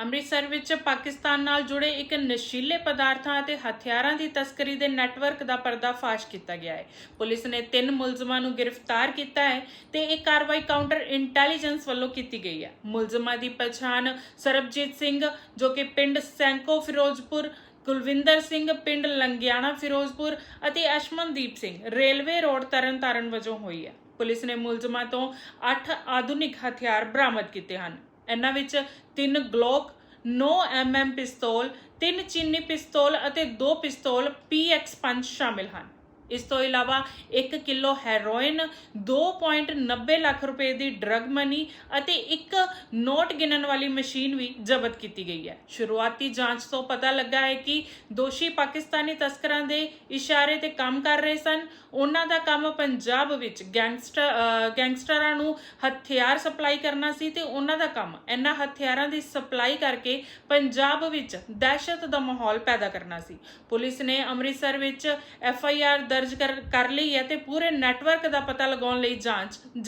ਅੰਮ੍ਰਿਤਸਰ ਵਿੱਚ ਪਾਕਿਸਤਾਨ ਨਾਲ ਜੁੜੇ ਇੱਕ ਨਸ਼ੀਲੇ ਪਦਾਰਥਾਂ ਅਤੇ ਹਥਿਆਰਾਂ ਦੀ ਤਸਕਰੀ ਦੇ ਨੈਟਵਰਕ ਦਾ ਪਰਦਾਫਾਸ਼ ਕੀਤਾ ਗਿਆ ਹੈ। ਪੁਲਿਸ ਨੇ ਤਿੰਨ ਮੁਲਜ਼ਮਾਂ ਨੂੰ ਗ੍ਰਿਫਤਾਰ ਕੀਤਾ ਹੈ ਤੇ ਇਹ ਕਾਰਵਾਈ ਕਾਊਂਟਰ ਇੰਟੈਲੀਜੈਂਸ ਵੱਲੋਂ ਕੀਤੀ ਗਈ ਹੈ। ਮੁਲਜ਼ਮਾਂ ਦੀ ਪਛਾਣ ਸਰਬਜੀਤ ਸਿੰਘ, ਜੋ ਕਿ ਪਿੰਡ ਸੈਂਕੋ ਫਿਰੋਜ਼ਪੁਰ, ਕੁਲਵਿੰਦਰ ਸਿੰਘ, ਪਿੰਡ ਲੰਗਿਆਣਾ ਫਿਰੋਜ਼ਪੁਰ ਅਤੇ ਅਸ਼ਮਨਦੀਪ ਸਿੰਘ ਰੇਲਵੇ ਰੋਡ ਤਰਨਤਾਰਨ ਵਜੋਂ ਹੋਈ ਹੈ। ਪੁਲਿਸ ਨੇ ਮੁਲਜ਼ਮਾਂ ਤੋਂ 8 ਆਧੁਨਿਕ ਹਥਿਆਰ ਬਰਾਮਦ ਕੀਤੇ ਹਨ। ਇਹਨਾਂ ਵਿੱਚ ਤਿੰਨ ਗਲੋਕ 9 mm ਪਿਸਤੌਲ, ਤਿੰਨ ਚੀਨੀ ਪਿਸਤੌਲ ਅਤੇ ਦੋ ਪਿਸਤੌਲ PX5 ਸ਼ਾਮਿਲ ਹਨ। ਇਸ ਤੋਂ ਇਲਾਵਾ 1 ਕਿਲੋ ਹੈਰੋਇਨ 2.90 ਲੱਖ ਰੁਪਏ ਦੀ ਡਰਗ ਮਨੀ ਅਤੇ ਇੱਕ ਨੋਟ ਗਿਣਨ ਵਾਲੀ ਮਸ਼ੀਨ ਵੀ ਜ਼ਬਤ ਕੀਤੀ ਗਈ ਹੈ। ਸ਼ੁਰੂਆਤੀ ਜਾਂਚ ਤੋਂ ਪਤਾ ਲੱਗਾ ਹੈ ਕਿ ਦੋਸ਼ੀ ਪਾਕਿਸਤਾਨੀ ਤਸਕਰਾਂ ਦੇ ਇਸ਼ਾਰੇ ਤੇ ਕੰਮ ਕਰ ਰਹੇ ਸਨ। ਉਹਨਾਂ ਦਾ ਕੰਮ ਪੰਜਾਬ ਵਿੱਚ ਗੈਂਗਸਟਰ ਗੈਂਗਸਟਰਾਂ ਨੂੰ ਹਥਿਆਰ ਸਪਲਾਈ ਕਰਨਾ ਸੀ ਤੇ ਉਹਨਾਂ ਦਾ ਕੰਮ ਇਹਨਾਂ ਹਥਿਆਰਾਂ ਦੀ ਸਪਲਾਈ ਕਰਕੇ ਪੰਜਾਬ ਵਿੱਚ ਦਹਿਸ਼ਤ ਦਾ ਮਾਹੌਲ ਪੈਦਾ ਕਰਨਾ ਸੀ। ਪੁਲਿਸ ਨੇ ਅੰਮ੍ਰਿਤਸਰ ਵਿੱਚ ਐਫ ਆਈ ਆਰ ਦਰਜ ਕਰ ਲਈ ਹੈ ਤੇ ਪੂਰੇ ਨੈਟਵਰਕ ਦਾ ਪਤਾ ਲਗਾਉਣ ਲਈ ਜਾਂਚ ਜਾਰੀ